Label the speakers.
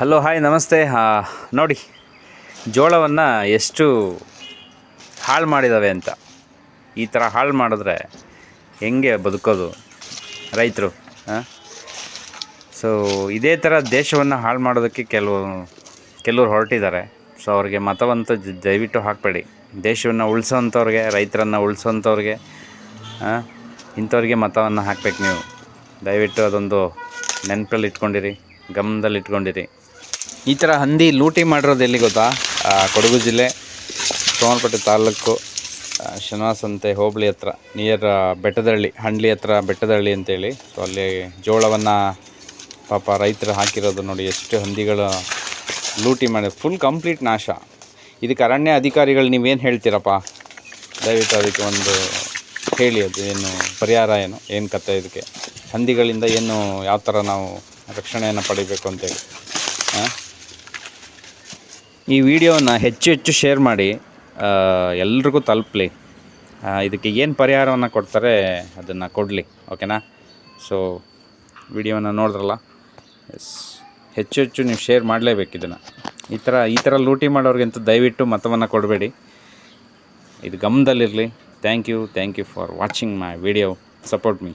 Speaker 1: Hello hi ನಮಸ್ತೆ. ನೋಡಿ, ಜೋಳವನ್ನು ಎಷ್ಟು ಹಾಳು ಮಾಡಿದ್ದಾವೆ ಅಂತ. ಈ ಥರ ಹಾಳು ಮಾಡಿದ್ರೆ ಹೆಂಗೆ ಬದುಕೋದು ರೈತರು ಸೊ ಇದೇ ಥರ ದೇಶವನ್ನು ಹಾಳು ಮಾಡೋದಕ್ಕೆ ಕೆಲವು, ಕೆಲವರು ಹೊರಟಿದ್ದಾರೆ. ಸೊ ಅವ್ರಿಗೆ ಮತವಂತ ದಯವಿಟ್ಟು ಹಾಕಬೇಡಿ. ದೇಶವನ್ನು ಉಳಿಸೋಂಥವ್ರಿಗೆ ರೈತರನ್ನು ಉಳಿಸೋಂಥವ್ರಿಗೆ ಇಂಥವ್ರಿಗೆ ಮತವನ್ನು ಹಾಕ್ಬೇಕು ನೀವು. ದಯವಿಟ್ಟು ಅದೊಂದು ನೆನಪಲ್ಲಿ ಇಟ್ಕೊಂಡಿರಿ ಗಮನದಲ್ಲಿ ಇಟ್ಕೊಂಡಿರಿ ಈ ಥರ ಹಂದಿ ಲೂಟಿ ಮಾಡಿರೋದು ಎಲ್ಲಿ ಗೊತ್ತಾ? ಕೊಡಗು ಜಿಲ್ಲೆ ಸೋಮನಪೇಟೆ ತಾಲೂಕು ಶ್ರೀನಿವಾಸಂತೆ ಹೋಬಳಿ ಹತ್ರ ನಿಯರ್ ಬೆಟ್ಟದಹಳ್ಳಿ, ಹಂಡ್ಲಿ ಹತ್ರ ಬೆಟ್ಟದಹಳ್ಳಿ ಅಂತೇಳಿ. ಸೊ ಅಲ್ಲಿ ಜೋಳವನ್ನು ಪಾಪ ರೈತರು ಹಾಕಿರೋದು ನೋಡಿ, ಎಷ್ಟು ಹಂದಿಗಳು ಲೂಟಿ ಮಾಡಿ ಫುಲ್ ಕಂಪ್ಲೀಟ್ ನಾಶ. ಇದಕ್ಕೆ ಅರಣ್ಯ ಅಧಿಕಾರಿಗಳು ನೀವೇನು ಹೇಳ್ತೀರಪ್ಪ? ದಯವಿಟ್ಟು ಅದಕ್ಕೆ ಒಂದು ಹೇಳಿ, ಅದು ಏನು ಪರಿಹಾರ ಏನು ಏನು ಕತೆ ಇದಕ್ಕೆ? ಹಂದಿಗಳಿಂದ ಏನು, ಯಾವ ಥರ ನಾವು ರಕ್ಷಣೆಯನ್ನು ಪಡಿಬೇಕು ಅಂತೇಳಿ. ಹಾಂ ಈ ವಿಡಿಯೋನ ಹೆಚ್ಚು ಹೆಚ್ಚು ಶೇರ್ ಮಾಡಿ ಎಲ್ರಿಗೂ ತಲುಪಲಿ. ಇದಕ್ಕೆ ಏನು ಪರಿಹಾರವನ್ನು ಕೊಡ್ತಾರೆ ಅದನ್ನು ಕೊಡಲಿ, ಓಕೆನಾ? ಸೊ ವಿಡಿಯೋನ ನೋಡಿದ್ರಲ್ಲ, ಎಸ್, ಹೆಚ್ಚು ಹೆಚ್ಚು ನೀವು ಶೇರ್ ಮಾಡಲೇಬೇಕು ಇದನ್ನು. ಈ ಥರ ಈ ಥರ ಲೂಟಿ ಮಾಡೋರಿಗಿಂತ ದಯವಿಟ್ಟು ಮತವನ್ನು ಕೊಡಬೇಡಿ. ಇದು ಗಮನದಲ್ಲಿರಲಿ. Thank you thank you for watching my video support me